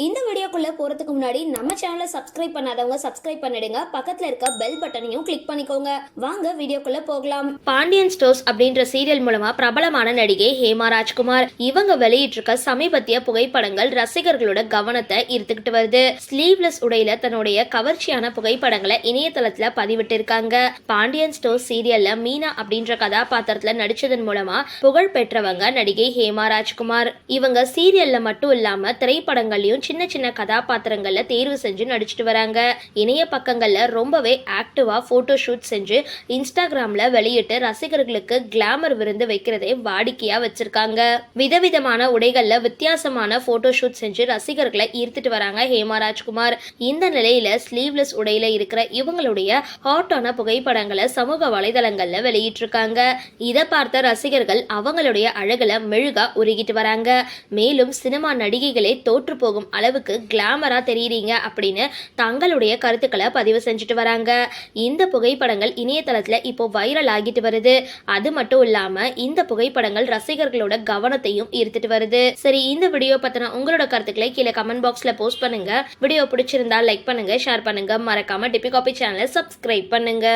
இந்த வீடியோக்குள்ள போறதுக்கு முன்னாடி நம்ம சேனலை சப்ஸ்கிரைப் பண்ணாதவங்க சப்ஸ்கிரைப் பண்ணிடுங்க. பக்கத்துல இருக்க பெல் பட்டனையும் கிளிக் பண்ணிக்கோங்க. வாங்க வீடியோக்குள்ள போகலாம். பாண்டியன் ஸ்டோர்ஸ் அப்படின்ற சீரியல் மூலமா பிரபலமான நடிகை ஹேமா ராஜ்குமார். இவங்க வெளியிட்டிருக்க சமீபத்திய புகைப்படங்கள் ரசிகர்களோட கவனத்தை ஈர்த்துக்கிட்டு வருது. ஸ்லீவ்லெஸ் உடையில தன்னுடைய கவர்ச்சியான புகைப்படங்களை இணையதளத்துல பதிவிட்டிருக்காங்க. பாண்டியன் ஸ்டோர்ஸ் சீரியல்ல மீனா அப்படின்ற கதாபாத்திரத்துல நடிச்சதன் மூலமா புகழ் பெற்றவங்க நடிகை ஹேமா ராஜ்குமார். இவங்க சீரியல்ல மட்டும் இல்லாம திரைப்படங்கள்லயும் சின்ன சின்ன கதாபாத்திரங்களில் தேர்வு செஞ்சு நடிச்சிட்டு வராங்க. இணைய பக்கங்களில் ரொம்பவே ஆக்டிவாக ஃபோட்டோ ஷூட் செஞ்சு இன்ஸ்டாகிராமில் வெளியிட்டு ரசிகர்களுக்கு கிளாமர் விருந்து வைக்கிறதே வாடிக்கையாக வச்சிருக்காங்க. விதவிதமான உடைகளில் வித்தியாசமான ஃபோட்டோ ஷூட் செஞ்சு ரசிகர்களை ஈர்த்துட்டு வராங்க ஹேமா ராஜ்குமார். இந்த நிலையில் ஸ்லீவ்லெஸ் உடையில் இருக்கிற இவங்களுடைய ஹாட்டான புகைப்படங்களை சமூக வலைதளங்களில் வெளியிட்டிருக்காங்க. இதை பார்த்த ரசிகர்கள் அவங்களுடைய அழகில் மெழுகா உருகிட்டு வராங்க. மேலும் சினிமா நடிகைகளே தோற்று போகும் அளவுக்கு கிளாமராக தெரியுறீங்க அப்படின்னு தங்களுடைய கருத்துக்களை பதிவு செஞ்சுட்டு வராங்க. இந்த புகைப்படங்கள் இணையதளத்தில் இப்போ வைரல் ஆகிட்டு வருது. அது மட்டும் இல்லாமல் இந்த புகைப்படங்கள் ரசிகர்களோட கவனத்தையும் ஈர்த்துட்டு வருது. சரி இந்த வீடியோ பற்றின உங்களோட கருத்துக்களை கீழே கமெண்ட் பாக்ஸில் போஸ்ட் பண்ணுங்க. வீடியோ பிடிச்சிருந்தா லைக் பண்ணுங்க ஷேர் பண்ணுங்க. மறக்காம டிபி காபி சேனலை சப்ஸ்கிரைப் பண்ணுங்க.